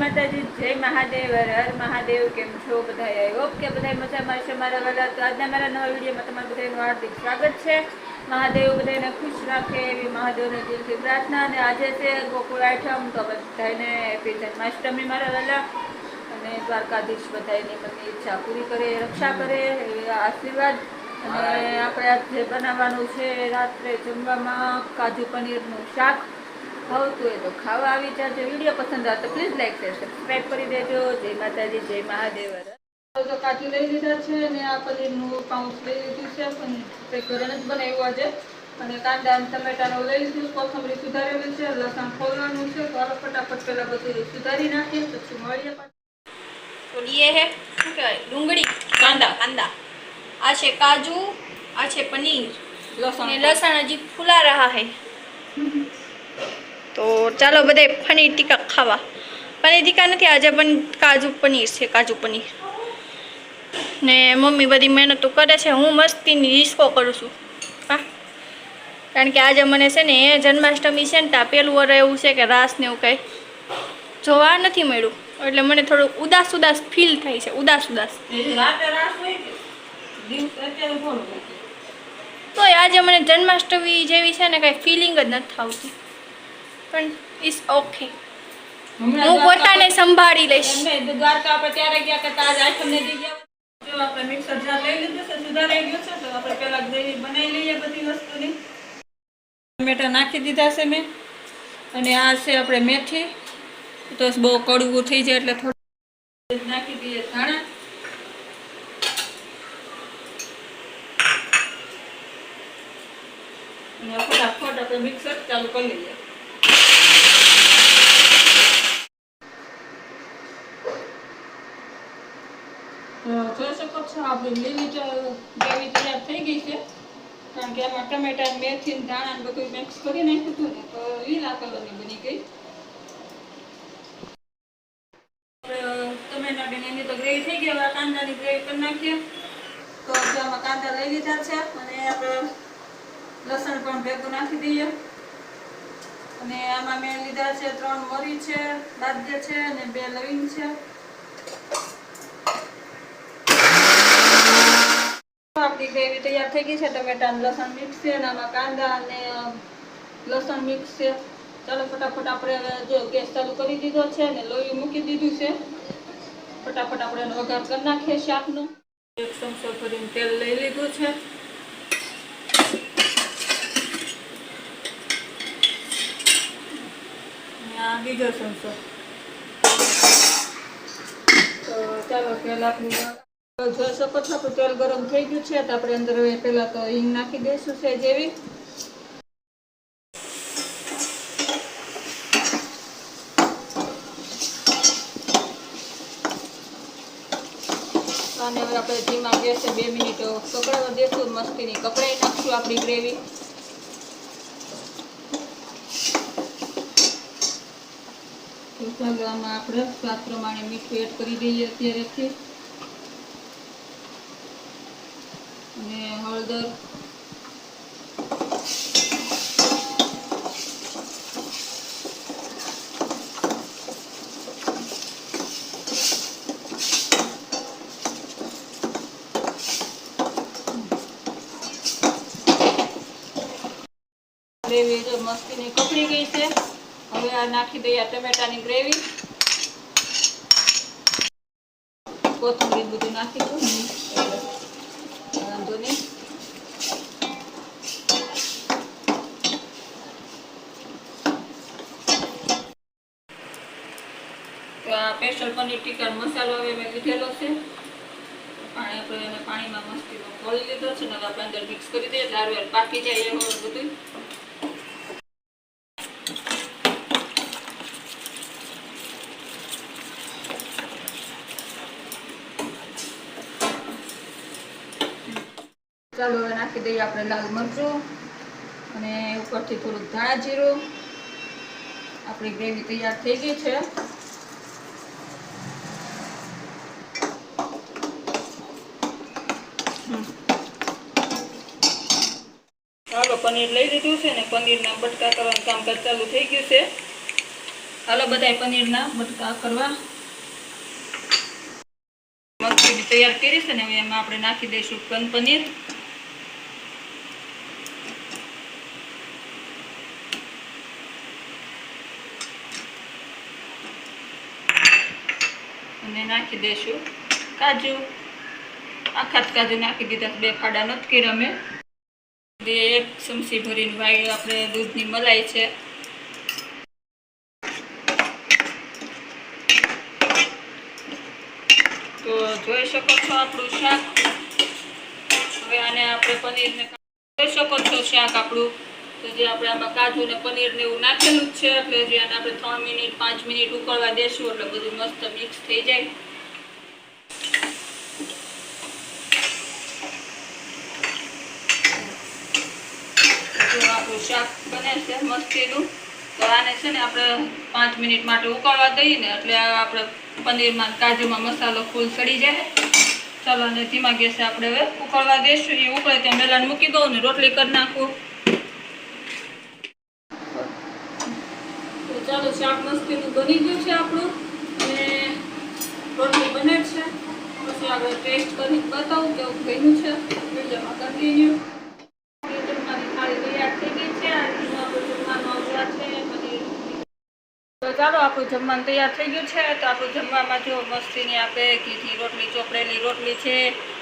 માતાજી જય મહાદેવ હર મહાદેવ કેમ છો બધા આવ્યો કે બધા મજામાં છે મારા વાલા. તો આજના મારા નવા વિડીયોમાં તમારું બધાનું હાર્દિક સ્વાગત છે. મહાદેવ બધાને ખુશ રાખે એવી મહાદેવને દિલથી પ્રાર્થના અને આજે છે ગોકુળ આઠમ. તો બધાને હેપી જન્માષ્ટમી મારા વાલા. અને દ્વારકાધીશ બધાની બધી ઈચ્છા પૂરી કરે રક્ષા કરે એવા આશીર્વાદ. અને આપણે આજે બનાવવાનું છે રાત્રે જમવામાં કાજુ પનીરનું શાક. ભાવતું હોય તો ખાવા આવી જાજો. વીડિયો પસંદ આવે તો પ્લીઝ લાઈક શેર સબસ્ક્રાઈબ કરી દેજો. જય માતાજી જય મહાદેવ. તો કાચું લઈ લીધા છે અને આ પછી પનીરનું પાઉચ લઈ લીધું છે. પણ તે ઘરે જ બનાવ્યું આજે. અને કાંદા અને ટમેટાનું લઈ લીધું. કોથમરી સુધારેલું છે લસણ ખોલવાનું છે. તો આલો ફટાફટ પહેલાં બધું સુધારી નાખીએ પછી મળીએ તો લીએ હે. શું કહેવાય? ડુંગળી કાંદા. કાંદા. આ કાજુ આ છે પનીર. લસણ. લસણ હજી ફૂલા રહ્યા હે. તો ચાલો બધા પનીર ટીકા ખાવા. પનીર ટીકા નથી આજે પણ કાજુ પનીર છે કાજુ પનીર. ને મમ્મી બધી મહેનતો કરે છે હું મસ્તીની રિસ્કો કરું છું. હા. કારણ કે આજે મને છે ને જન્માષ્ટમી છે ને ત્યાં પહેલું વર એવું છે કે રાસ ને એવું કંઈ જોવા નથી મળ્યું. એટલે મને થોડું ઉદાસ ઉદાસ ફીલ થાય છે ઉદાસ ઉદાસ. તો આજે મને જન્માષ્ટમી જેવી છે ને કાંઈ ફિલિંગ જ નથી આવતી. પણ ઇટ્સ ઓકે હું પોતાને સંભાળી લઈશ. દ્વારકા આપણે ત્યારે ગયા કે તાજ આઠમને દી ગયા આપણે મિક્સર જાર લઈ લીધું છે સુધારાઈ ગયું છે તો આપણે પહેલા ગ્રેવી બનાવી લઈએ બધી વસ્તુની. ટમેટા નાખી દીધા છે મેં અને આ છે આપણે મેથી. તો બહુ કડવું થઈ જાય એટલે થોડું નાખી દઈએ ધાણા. અને ફટાફટ આપણે મિક્સર ચાલુ કરી લઈએ તો જોઈ શકો છો લીલી ગ્રેવી તૈયાર થઈ ગઈ છે. કારણ કે એમાં ટમેટા મેથી ધાણા બધું મિક્સ કરી નાખ્યું હતું તો લીલા કલરની બની ગઈ. આપણે ટમેટા ને એની તો ગ્રેવી થઈ ગઈ, હવે કાંદાની ગ્રેવી કરી નાખીએ. તો આમાં કાંદા લઈ લીધા છે અને આપણે લસણ પણ ભેગું નાખી દઈએ. અને આમાં મેં લીધા છે ત્રણ મરી છે દાદ્ય છે અને બે લવિંગ છે. આપણી ગ્રેવી તૈયાર થઈ ગઈ છે ટમેટા લસણ મિક્સ છે અને આમાં કાંદા અને લસણ મિક્સ છે. ચાલો ફટાફટ આપણે જો ગેસ ચાલુ કરી દીધો છે અને લોહી મૂકી દીધું છે. ફટાફટ આપણે એનો વઘાર કરી નાખીએ શાકનો. એક ચમચો ભરીને તેલ લઈ લીધું છે. બીજો ચમચો. તો ચાલો તો જોઈ તેલ ગરમ થઈ ગયું છે, તો આપણે અંદર હવે પહેલાં તો હિંગ નાખી દઈશું છે જેવી અને હવે આપણે ધીમા ગેસે બે મિનિટ કકડાવા દેશું, મસ્તીની કકડાઈ નાખશું આપણી ગ્રેવી. ચોથા ગ્રામમાં આપણે સ્વાદ પ્રમાણે મીઠું એડ કરી દઈએ અત્યારેથી અને હળદર ગ્રેવી જો મસ્તીની કપડી ગઈ છે. હવે આ નાખી દઈએ ટમેટાની ગ્રેવી કોથમીર બધું નાખી દઉં. વાંધો નહીં. તો પનીર ટીકા મસાલો હવે મેં લીધેલો છે. પાણી આપણે એને પાણીમાં મસ્તીનો ખોલી લીધો છે આપણે અંદર મિક્સ કરી દઈએ. એટલે પાકી જાય એવું બધું. ચાલો હવે નાખી દઈએ આપણે લાલ મરચું અને ઉપરથી થોડુંક ધાણા જીરું. આપણી ગ્રેવી તૈયાર થઈ ગઈ છે. ચાલો પનીર લઈ લીધું છે ને પનીરના બટકા કરવાનું કામકાજ ચાલુ થઈ ગયું છે. હાલો બધા પનીરના બટકા કરવા. તૈયાર કરી છે ને હવે એમાં આપણે નાખી દઈશું કન પનીર. અને નાખી દઈશું કાજુ. આખા જ કાજુ નાખી દીધા બે ફાડા નથી કર્યા બે એક ચમચી ભરીને વાળી આપણે દૂધની મલાઈ છે. તો જોઈ શકો છો આપણું શાક. હવે આને આપણે પનીરને જોઈ શકો છો શાક આપણું. તો જે આપણે આમાં કાજુ ને પનીર ને એવું નાખેલું જ છે. એટલે જે આને આપણે ત્રણ મિનિટ, પાંચ મિનિટ ઉકળવા દેશું એટલે બધું મસ્ત મિક્સ થઈ જાય જો આપણું શાક બને છે મસ્તીનું તો આને છે ને આપણે પાંચ મિનિટ માટે ઉકાળવા દઈએ ને એટલે આપણે પનીરમાં કાજુમાં મસાલો ફૂલ સડી જાય. ચાલો, અને ધીમા ગેસે આપણે હવે ઉકાળવા દઈશું એ ઉકળે ત્યાં મેલાને મૂકી દઉં ને રોટલી કરી નાખું. તો ચાલો, શાક મસ્તીનું બની ગયું છે આપણું. અને રોટલી બને છે. પછી આપણે ટેસ્ટ કરી બતાવું કેવું બન્યું છે. વિડીયોમાં કન્ટિન્યુ જમવાની થાળી તૈયાર થઈ ગઈ છે આ રીતનું આપણું જમવાનું આવવા છે પનીર તો ચાલો, આપણું જમવાનું તૈયાર થઈ ગયું છે. તો આપણું જમવામાં જો મસ્તીની આપણે ઘીથી રોટલી, ચોપડેલી રોટલી છે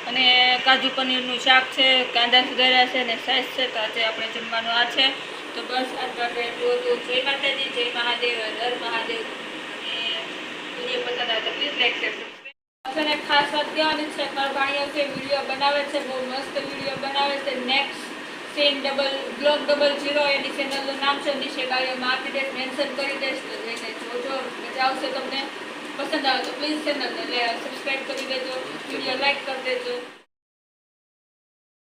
અને કાજુ પનીરનું શાક છે, કાંદા સુધાર્યા છે અને સાઈઝ છે. તો આજે આપણે જમવાનું આ છે. તો બસ, આજ એટલું જય માતાજી, જય મહાદેવ, હર મહાદેવ. અને વીડિયો પસંદ આવે પ્લીઝ લાઈક ખાસ વાત કહેવાની છે મારા ભાણીઓ છે, વીડિયો બનાવે છે, બહુ મસ્ત વીડિયો બનાવે છે. Next scene double, block double zero એની ચેનલનું નામ છે નીચે ગાડીઓમાં આપી દઈશ મેન્શન કરી દઈશ તો જઈને જોજો મજા આવશે તમને. પસંદ આવે તો પ્લીઝ ચેનલને સબસ્ક્રાઈબ કરી દેજો વીડિયો લાઈક કરી દેજો.